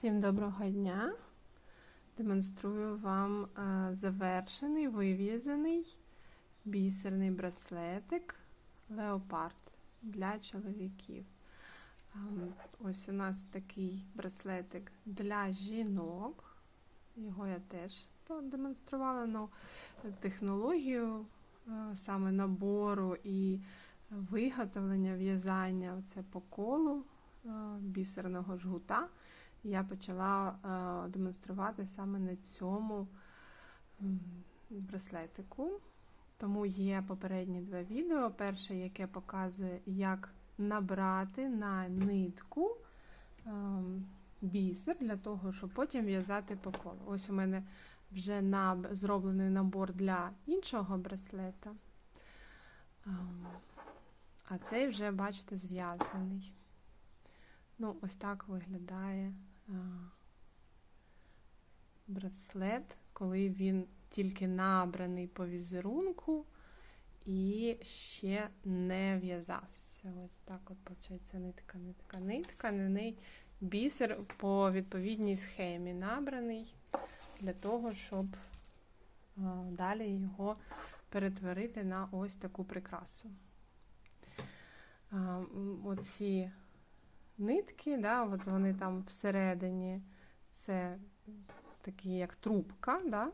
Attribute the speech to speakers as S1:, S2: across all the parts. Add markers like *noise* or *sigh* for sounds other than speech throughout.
S1: Всім доброго дня! Демонструю вам е, завершений, вив'язаний бісерний браслетик Леопард для чоловіків. Ем, Ось у нас такий браслетик для жінок. Його я теж продемонструвала, але технологію е, саме набору і виготовлення в'язання це по колу е, бісерного жгута я почала е, демонструвати саме на цьому браслетику. Тому є попередні два відео. Перше, яке показує, як набрати на нитку е, бісер для того, щоб потім в'язати по колу. Ось у мене вже зроблений набор для іншого браслета. Е, а цей вже, бачите, зв'язаний. Ну, ось так виглядає браслет, коли він тільки набраний по візерунку і ще не в'язався. Ось так от, виходить, нитка, нитка, нитка, на неї бісер по відповідній схемі набраний для того, щоб далі його перетворити на ось таку прикрасу. Оці нитки, да, от вони там всередині, це такі як трубка. Да?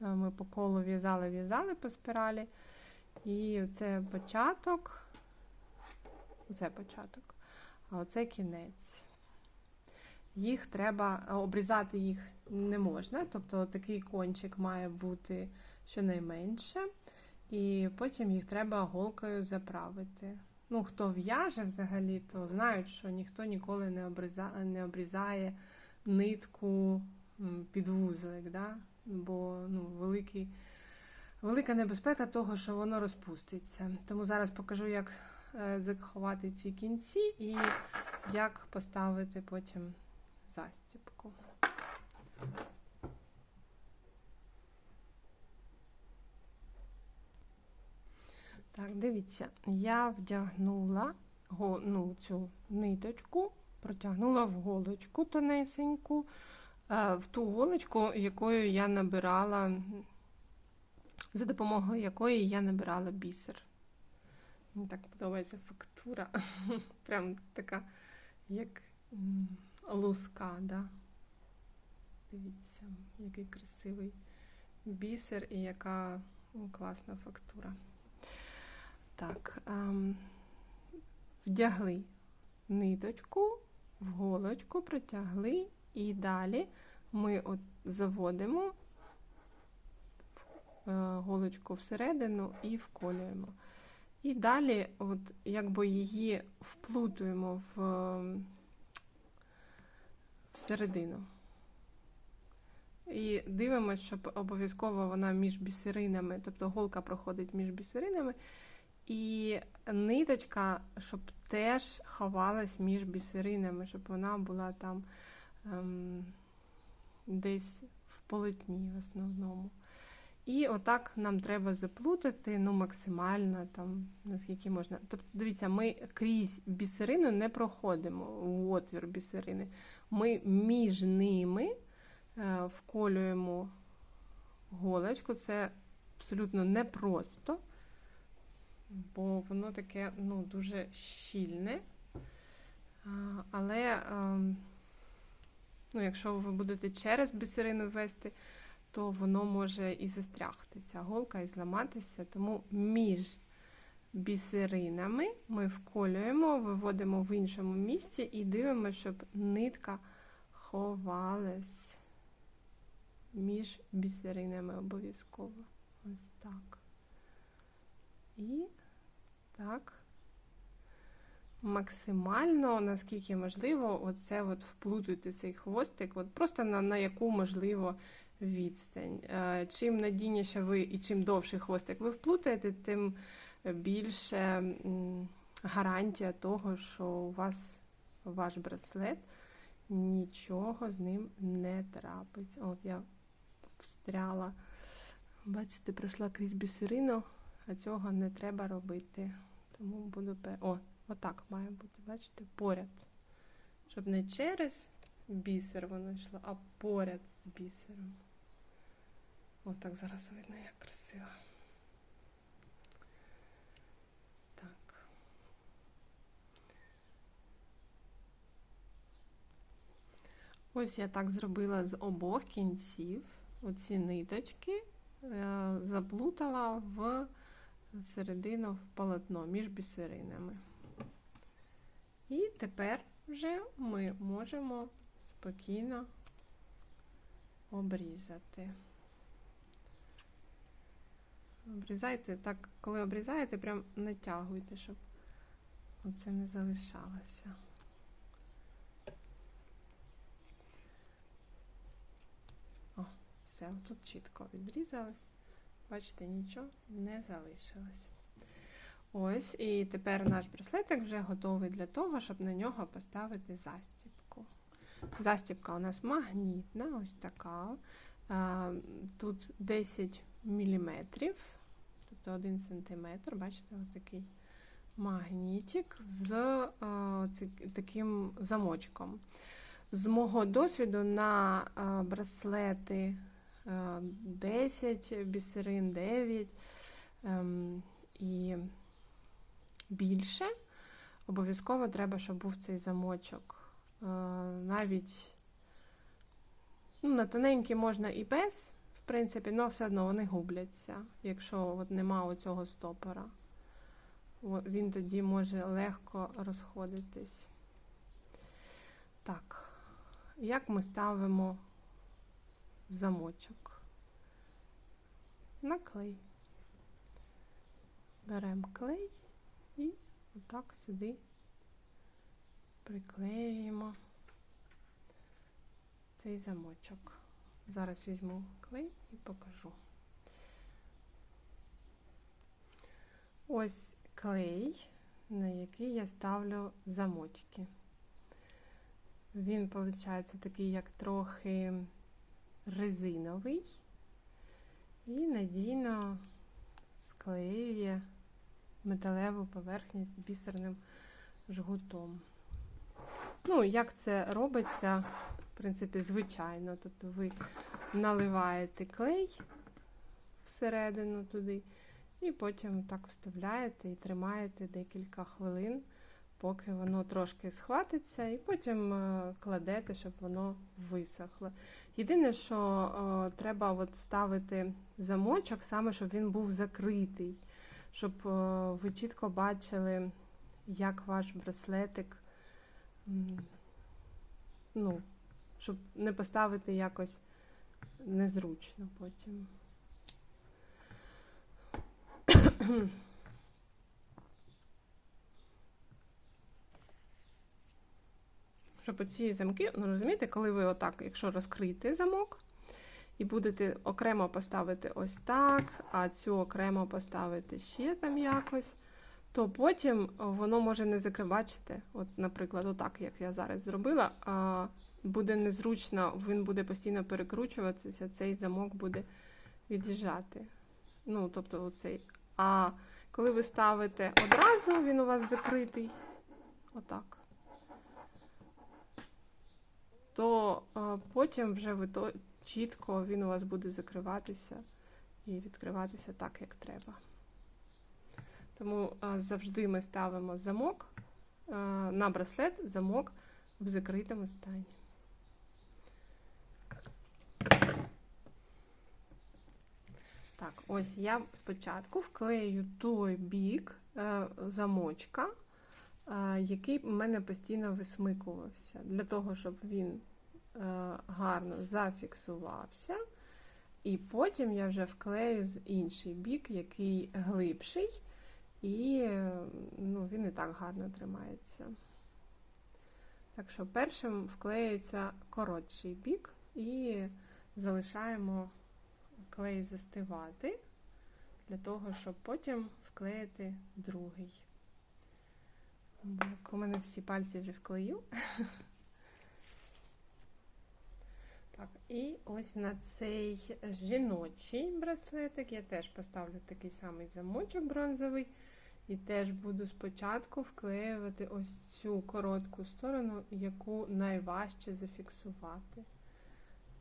S1: Е, ми по колу в'язали, в'язали по спіралі. І це початок, оце початок, а оце кінець. Їх треба, обрізати їх не можна, тобто такий кончик має бути щонайменше, і потім їх треба голкою заправити. Ну, хто в'яже взагалі, то знають, що ніхто ніколи не обрізає, не обрізає нитку під вузлик, да? бо ну, великий, велика небезпека того, що воно розпуститься. Тому зараз покажу, як е, заховати ці кінці і як поставити потім застібку. Так, дивіться, я вдягнула ну, цю ниточку, протягнула в голочку тонесеньку, е, в ту голочку, якою я набирала, за допомогою якої я набирала бісер. Мені так подобається фактура. *laughs* Прям така, як луска, да? Дивіться, який красивий бісер і яка класна фактура. Так, ем, вдягли ниточку, в голочку протягли, і далі ми от заводимо е, голочку всередину і вколюємо. І далі, от якби її вплутуємо в всередину. І дивимося, щоб обов'язково вона між бісеринами, тобто голка проходить між бісеринами. І ниточка, щоб теж ховалась між бісеринами, щоб вона була там ем, десь в полотні в основному. І отак нам треба заплутати ну, максимально, там, наскільки можна. Тобто, дивіться, ми крізь бісерину не проходимо в отвір бісерини. Ми між ними е, вколюємо голочку, це абсолютно непросто бо воно таке ну, дуже щільне. Але ем, ну, якщо ви будете через бісерину ввести, то воно може і застрягти ця голка і зламатися. Тому між бісеринами ми вколюємо, виводимо в іншому місці і дивимося, щоб нитка ховалась між бісеринами обов'язково. Ось так. І так. Максимально, наскільки можливо, оце от вплутуйте цей хвостик, от просто на на яку можливо відстань. Е, чим надійніше ви і чим довший хвостик ви вплутаєте, тим більше гарантія того, що у вас ваш браслет нічого з ним не трапить. От я встряла, бачите, пройшла крізь бісерину а цього не треба робити. Тому буду О, отак має бути, бачите, поряд. Щоб не через бісер воно йшло, а поряд з бісером. Отак зараз видно, як красиво. Так. Ось я так зробила з обох кінців. Оці ниточки е, заплутала в середину в полотно між бісеринами. І тепер вже ми можемо спокійно обрізати. Обрізайте так, коли обрізаєте, прям натягуйте, щоб оце не залишалося. О, все, тут чітко відрізалось. Бачите, нічого не залишилось. Ось, і тепер наш браслетик вже готовий для того, щоб на нього поставити застібку. Застібка у нас магнітна, ось така. Тут 10 мм, тобто 1 см, бачите, ось такий магнітик з таким замочком. З мого досвіду на браслети 10 бісерин, 9 ем, і більше, обов'язково треба, щоб був цей замочок. Е, навіть ну, на тоненькі можна і без, в принципі, але все одно вони губляться, якщо от нема оцього стопора. Він тоді може легко розходитись. Так, як ми ставимо замочок? На клей. Беремо клей. І отак сюди приклеюємо цей замочок. Зараз візьму клей і покажу. Ось клей, на який я ставлю замочки. Він, виходить, такий, як трохи резиновий і надійно склеює металеву поверхність з бісерним жгутом. Ну, як це робиться, в принципі, звичайно. Тобто ви наливаєте клей всередину туди, і потім так вставляєте і тримаєте декілька хвилин, поки воно трошки схватиться, і потім е, кладете, щоб воно висохло. Єдине, що о, треба от ставити замочок, саме щоб він був закритий щоб е, ви чітко бачили, як ваш браслетик, ну, щоб не поставити якось незручно потім. Щоб оці замки, ну розумієте, коли ви отак, якщо розкрити замок, і будете окремо поставити ось так, а цю окремо поставити ще там якось, то потім воно може не закривачити. От, наприклад, отак, як я зараз зробила, а буде незручно, він буде постійно перекручуватися, цей замок буде від'їжджати. Ну, тобто оцей. А коли ви ставите одразу, він у вас закритий, отак. То потім вже ви то чітко він у вас буде закриватися і відкриватися так, як треба. Тому завжди ми ставимо замок на браслет, замок в закритому стані. Так, ось я спочатку вклею той бік е, замочка, який в мене постійно висмикувався, для того, щоб він Е, гарно зафіксувався. І потім я вже вклею з інший бік, який глибший, і ну, він і так гарно тримається. Так що першим вклеюється коротший бік і залишаємо клей застивати, для того, щоб потім вклеїти другий. Бо у мене всі пальці вже вклею. Так, І ось на цей жіночий браслетик я теж поставлю такий самий замочок бронзовий. І теж буду спочатку вклеювати ось цю коротку сторону, яку найважче зафіксувати.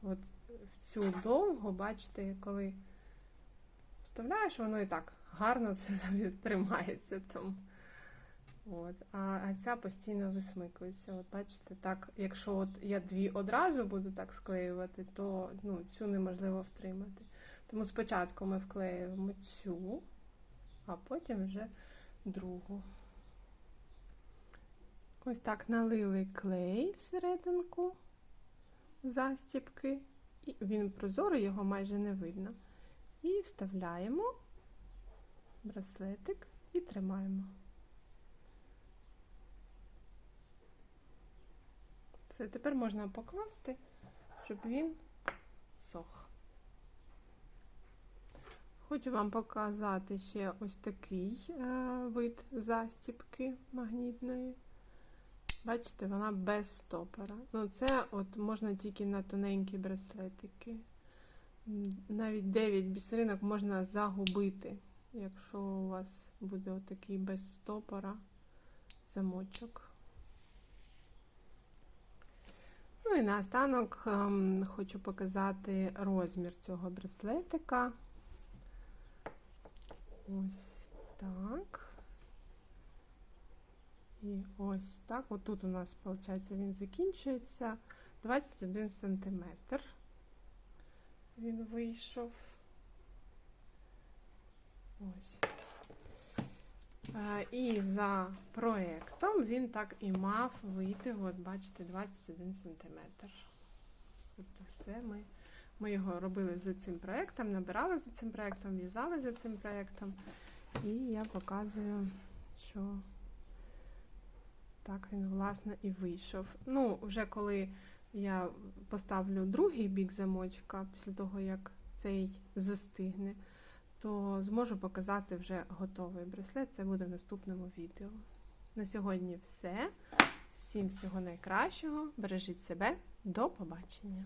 S1: От в цю довгу, бачите, коли вставляєш, воно і так гарно *laughs* собі тримається там. От. А, а ця постійно висмикується. От бачите, так, якщо от я дві одразу буду так склеювати, то ну, цю неможливо втримати. Тому спочатку ми вклеюємо цю, а потім вже другу. Ось так налили клей всерединку застіпки. І він прозорий, його майже не видно. І вставляємо браслетик і тримаємо. Це тепер можна покласти, щоб він сох. Хочу вам показати ще ось такий е, вид застіпки магнітної. Бачите, вона без стопора. Ну, це от можна тільки на тоненькі браслетики. Навіть 9 бісеринок можна загубити, якщо у вас буде отакий без стопора замочок. Ну і наостанок ем, хочу показати розмір цього браслетика. Ось так. І ось так. Отут у нас, виходить, він закінчується. 21 сантиметр. Він вийшов. Ось. Е, І за проєктом він так і мав вийти, от бачите, 21 сантиметр. Тобто все ми, ми його робили за цим проєктом, набирали за цим проєктом, в'язали за цим проєктом. І я показую, що так він, власне, і вийшов. Ну, вже коли я поставлю другий бік замочка, після того, як цей застигне, то зможу показати вже готовий браслет. Це буде в наступному відео. На сьогодні все. Всім всього найкращого. Бережіть себе. До побачення!